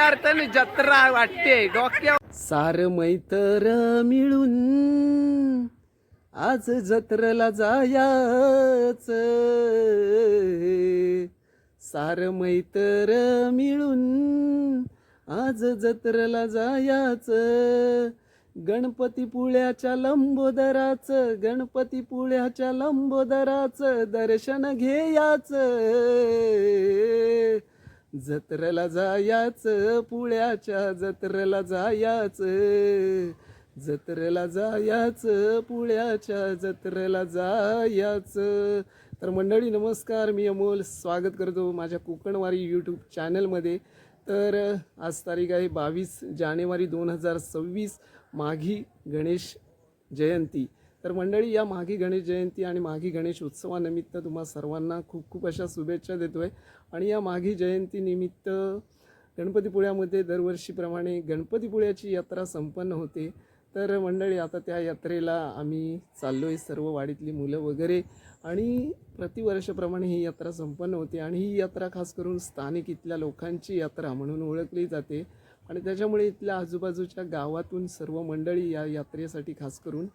खऱ्या अर्थाने जत्रा वाटते. डोक्या सार मैतर मिळून आज जत्रेला जायाच. सार मैतर मिळून आज जत्रेला जायाच. गणपती पुळ्याच्या लंबोदराच गणपती पुळ्याच्या लंबोदराच दर्शन घेयाच. जत्रेला जायाच पुळ्याच्या जत्रेला जायाच. जत्रेला जायाच पुळ्याच्या जत्रेला जायाच. तर मंडळी नमस्कार. मी अमोल स्वागत करतो माझ्या कोकणवारी यूट्यूब चॅनलमध्ये तर आज तारीख आहे बावीस जानेवारी दोन हजार सव्वीस. माघी गणेश जयंती. तर मंडळी या माघी गणेश जयंती आणि माघी गणेश उत्सवानिमित्त तुम्हा सर्वांना खूप खूप अशा शुभेच्छा देतो आहे आणि या माघी जयंतीनिमित्त गणपतीपुळ्यामध्ये दरवर्षीप्रमाणे गणपतीपुळ्याची यात्रा संपन्न होते. तर मंडळी आता त्या यात्रेला आम्ही चाललो आहे सर्व वाडीतली मुलं वगैरे आणि प्रतिवर्षाप्रमाणे ही यात्रा संपन्न होते आणि ही यात्रा खास करून स्थानिक इथल्या लोकांची यात्रा म्हणून ओळखली जाते. आणि त्याच्यामुळे इथल्या आजूबाजूच्या गावातून सर्व मंडळी या यात्रेसाठी खास करून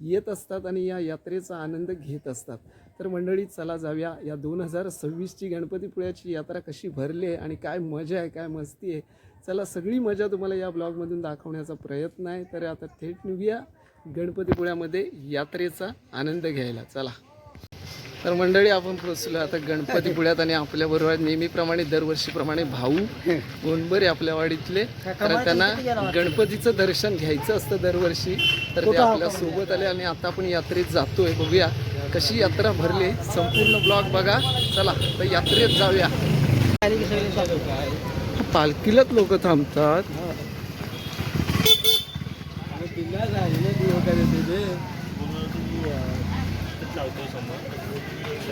येत असतात आणि या यात्रेचा आनंद घेत असतात. तर मंडळी चला जाऊया. या दोन हजार सव्वीसची गणपतीपुळ्याची यात्रा कशी भरली आहे आणि काय मजा आहे काय मस्ती आहे चला सगळी मजा तुम्हाला या ब्लॉगमधून दाखवण्याचा प्रयत्न आहे. तर आता थेट निघूया गणपतीपुळ्यामध्ये यात्रेचा आनंद घ्यायला. चला. तर मंडळी आपण पोचलो आता गणपतीपुळ्यात आणि आपल्याबरोबर नेहमीप्रमाणे दरवर्षीप्रमाणे भाऊ गोंडबरे आपल्या वाडीतले. तर त्यांना गणपतीचं दर्शन घ्यायचं असतं दरवर्षी. तर ते आपल्यासोबत आले आणि आता आपण यात्रेत जातोय. बघूया कशी यात्रा भरली. संपूर्ण ब्लॉग बघा. चला तर यात्रेत जाऊया. पालखीलाच लोक थांबतात.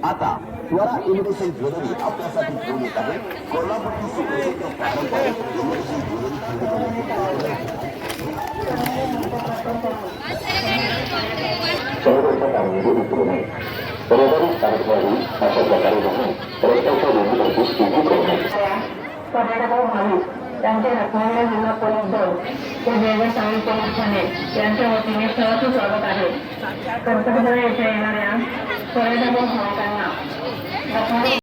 आता स्वरा इन्व्हिटेशन ज्वेलरी आपल्यासाठी घेऊन येत आहे कोल्हापूरची सुप्रसिद्ध पारंपरिक ज्वेलरी कर्नाटक त्यांचे रत्नागिरी जिल्हा पोलीस दल व जयगड सावळी पोलीस ठाणे यांच्या वतीने सहर्ष स्वागत आहे. गणपतीपुळे येथे येणाऱ्या पर्यटक भाविकांना रत्नागिरी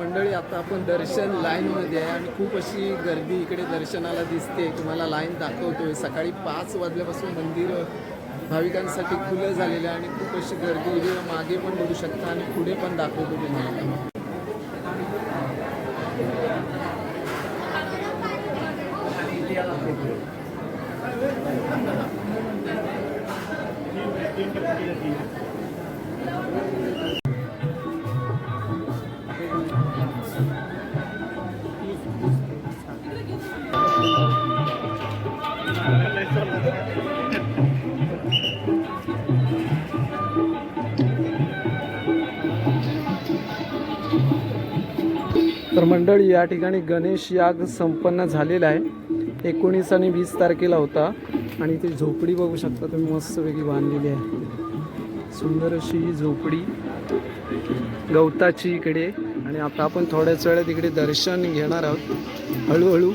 मंडळी आता आपण दर्शन लाईनमध्ये आहे आणि खूप अशी गर्दी इकडे दर्शनाला दिसते. तुम्हाला लाईन दाखवतोय. सकाळी पाच वाजल्यापासून मंदिर भाविकांसाठी खुलं झालेलं आहे आणि खूप अशी गर्दी इथे मागे पण बघू शकता आणि पुढे पण दाखवतो तुम्हाला. तर मंडळी या ठिकाणी गणेश याग संपन्न झालेला आहे. एकोणीस आणि वीस तारखेला होता. आणि ती झोपडी बघू शकता तुम्ही मस्तपैकी बांधलेली आहे. सुंदर अशी ही झोपडी. गवताची इकडे. आणि आता आपण थोड्याच वेळात इकडे दर्शन घेणार आहोत. हळूहळू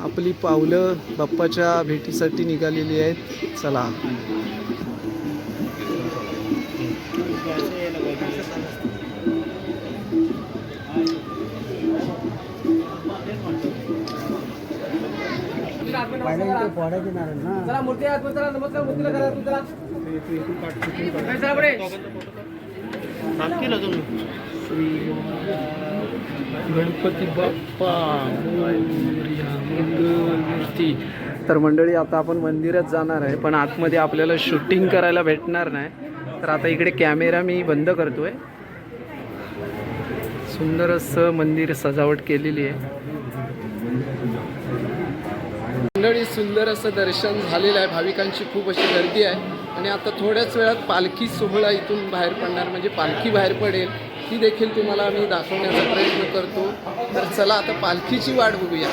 आपली पावलं बाप्पाच्या भेटीसाठी निघालेली आहेत. चला. चला मूर्ती आत चला नमस्कार मूर्तीला करा तू चला श्री गणपती बाप्पा मोरया, तर मंडळी आता आपण मंदिरात जाणार आहे पण आतमध्ये आपल्याला शूटिंग करायला भेटणार नाही. तर आता इकडे कॅमेरा मी बंद करतोय. सुंदर असं मंदिर सजावट केलेली आहे. मंडळी सुंदर असं दर्शन झालेलं आहे. भाविकांची खूप अशी गर्दी आहे. आणि आता थोड्याच वेळात पालखी सोहळा इथून बाहेर पडणार. म्हणजे पालखी बाहेर पडेल ती देखील तुम्हाला आम्ही दाखवण्याचा प्रयत्न करतो. तर चला आता पालखीची वाट बघूया.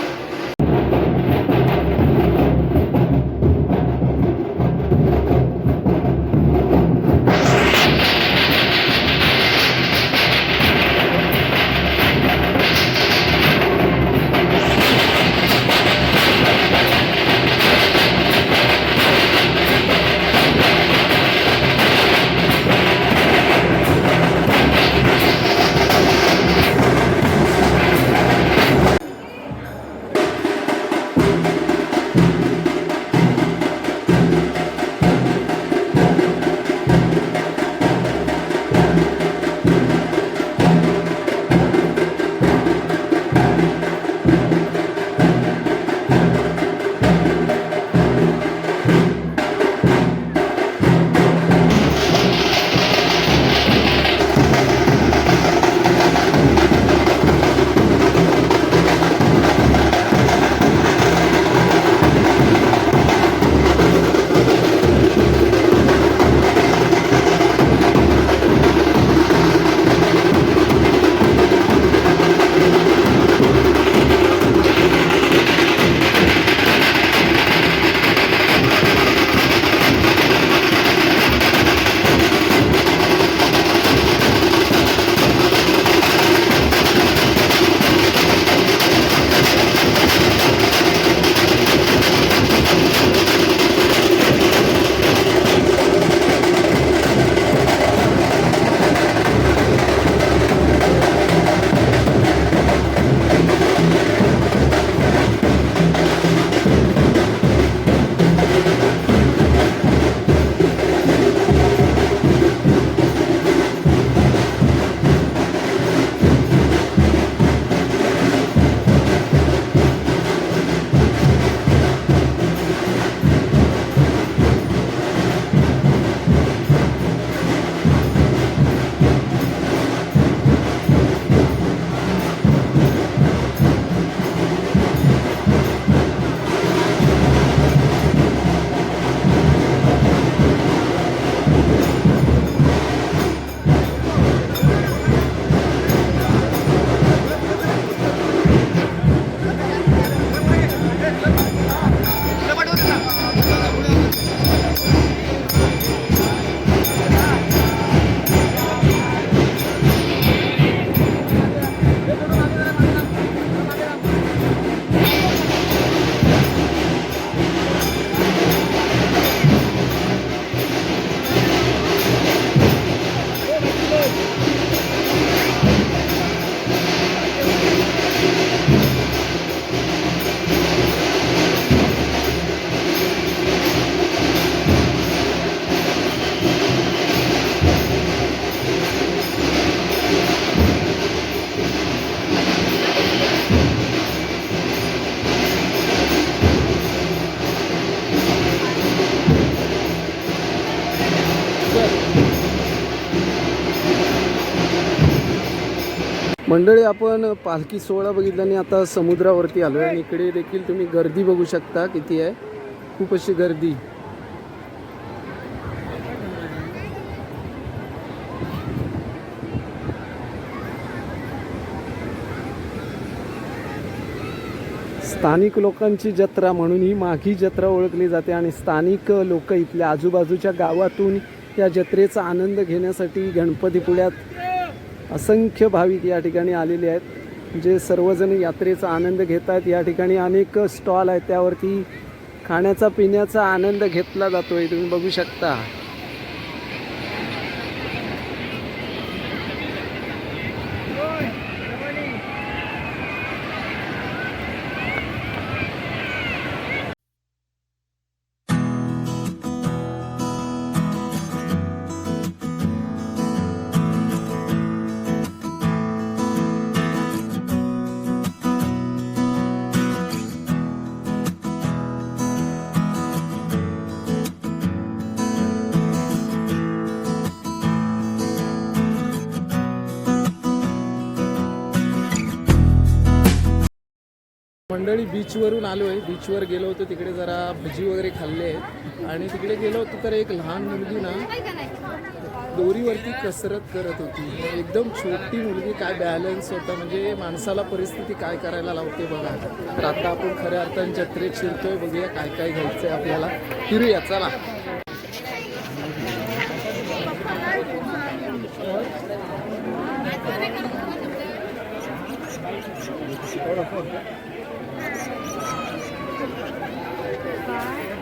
मंडळी आपण पालखी सोहळा बघितला आणि आता समुद्रावरती आलो आहे आणि इकडे देखील तुम्ही गर्दी बघू शकता किती आहे. खूप अशी गर्दी. स्थानिक लोकांची जत्रा म्हणून ही माघी जत्रा ओळखली जाते आणि स्थानिक लोक इथल्या आजूबाजूच्या गावातून या जत्रेचा आनंद घेण्यासाठी गणपतीपुळ्यात असंख्य भाविक या ठिकाणी आलेले आहेत जे सर्वजण यात्रेचा आनंद घेत आहेत. या ठिकाणी अनेक स्टॉल आहेत त्यावरती खाण्याचा पिण्याचा आनंद घेतला जातो आहे तुम्ही बघू शकता. मंडळी बीचवरून आलो आहे बीचवर गेलो होतो. तिकडे जरा भजी वगैरे खाल्ले आहेत. आणि तिकडे गेलो होतो तर एक लहान मुलगी ना दोरीवरती कसरत करत होती. एकदम छोटी मुलगी. काय बॅलन्स होता? म्हणजे माणसाला परिस्थिती काय करायला लावते बघा. तर आता आपण खऱ्या अर्थाने जत्रेत शिरतोय. बघूया काय काय घ्यायचं आहे आपल्याला. फिरूया चला सँडल घ्या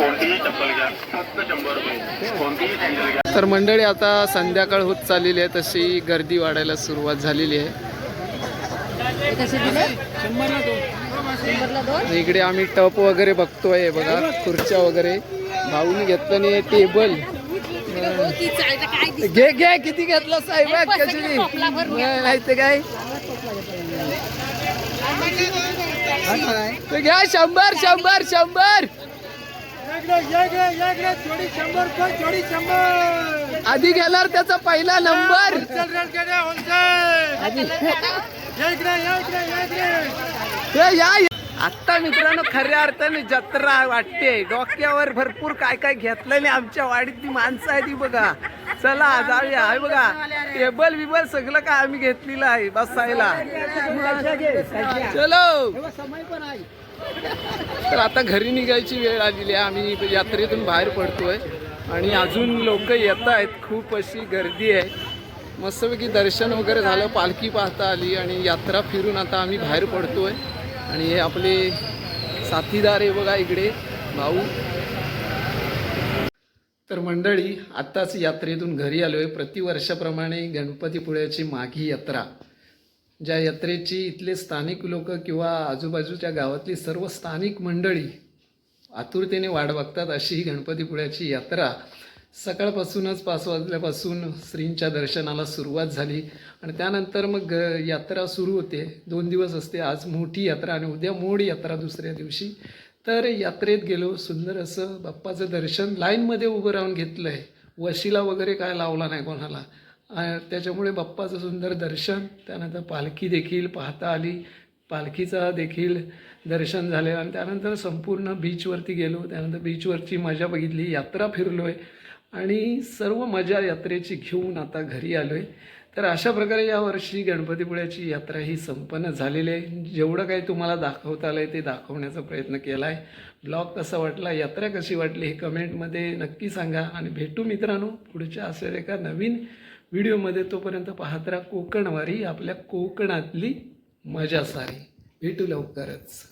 कोणतीही चप्पल घ्या फक्त शंभर रुपये. कोणतीही सँडल घ्या. तर मंडळी आता संध्याकाळ होत चाललेली आहे तशी गर्दी वाढायला सुरुवात झालेली आहे. इकडे आम्ही टप वगैरे बघतोय बघा खुर्च्या वगैरे. भाऊनी घेतलं नाही टेबल. घे घे किती घेतलं साहेब? कशी? नाही ते काय? ते घ्या शंभर शंभर शंभर. आधी घेणार त्याचा पहिला नंबर. या या. आता मित्रांनो खऱ्या अर्थाने जत्रा वाटते. डोक्यावर भरपूर काय काय घेतलं नाही आमच्या वाडीतली माणसं आहे ती बघा. चला जाऊया. आहे बघा टेबल बिबल सगळं काय आम्ही घेतलेलं आहे बसायला. चलो. तर आता घरी निघायची वेळ आलेली आहे. आम्ही यात्रेतून बाहेर पडतोय. आणि अजून लोक येत आहेत. खूप अशी गर्दी आहे. मस्तपैकी दर्शन वगैरे झालं. पालखी पाहता आली आणि यात्रा फिरून आता आम्ही बाहेर पडतोय. आणि हे आपले साथीदार आहे बघा इकडे भाऊ. तर मंडळी आत्ताच यात्रेतून घरी आलो आहे प्रतिवर्षाप्रमाणे गणपतीपुळ्याची माघी यात्रा. ज्या यात्रेची इथले स्थानिक लोक किंवा आजूबाजूच्या गावातली सर्व स्थानिक मंडळी आतुरतेने वाट बघतात अशी ही गणपतीपुळ्याची यात्रा. सकाळपासूनच पाच वाजल्यापासून श्रींच्या दर्शनाला सुरुवात झाली आणि त्यानंतर मग यात्रा सुरू होते. दोन दिवस असते. आज मोठी यात्रा आणि उद्या मोड यात्रा दुसऱ्या दिवशी. तर यात्रेत गेलो सुंदर असं बाप्पाचं दर्शन लाईनमध्ये उभं राहून घेतलं आहे वशिला वगैरे काय लावला नाही कोणाला. त्याच्यामुळे बाप्पाचं सुंदर दर्शन त्यानंतर पालखी देखील पाहता आली. पालखीचा देखील दर्शन झाले आणि त्यानंतर संपूर्ण बीचवरती गेलो. त्यानंतर बीचवरची मजा बघितली यात्रा फिरलो आहे आणि सर्व मजा यात्रेची घेऊन आता घरी आलो आहे तर अशा प्रकारे यावर्षी गणपतीपुळ्याची यात्रा ही संपन्न झालेली आहे. जेवढं काही तुम्हाला दाखवता आलं आहे ते दाखवण्याचा प्रयत्न केला आहे ब्लॉग कसा वाटला यात्रा कशी वाटली हे कमेंटमध्ये नक्की सांगा आणि भेटू मित्रांनो पुढच्या असेल एका नवीन व्हिडिओमध्ये तोपर्यंत पाहत राहा कोकणवारी आपल्या कोकणातली मजा सारी. भेटू लवकरच.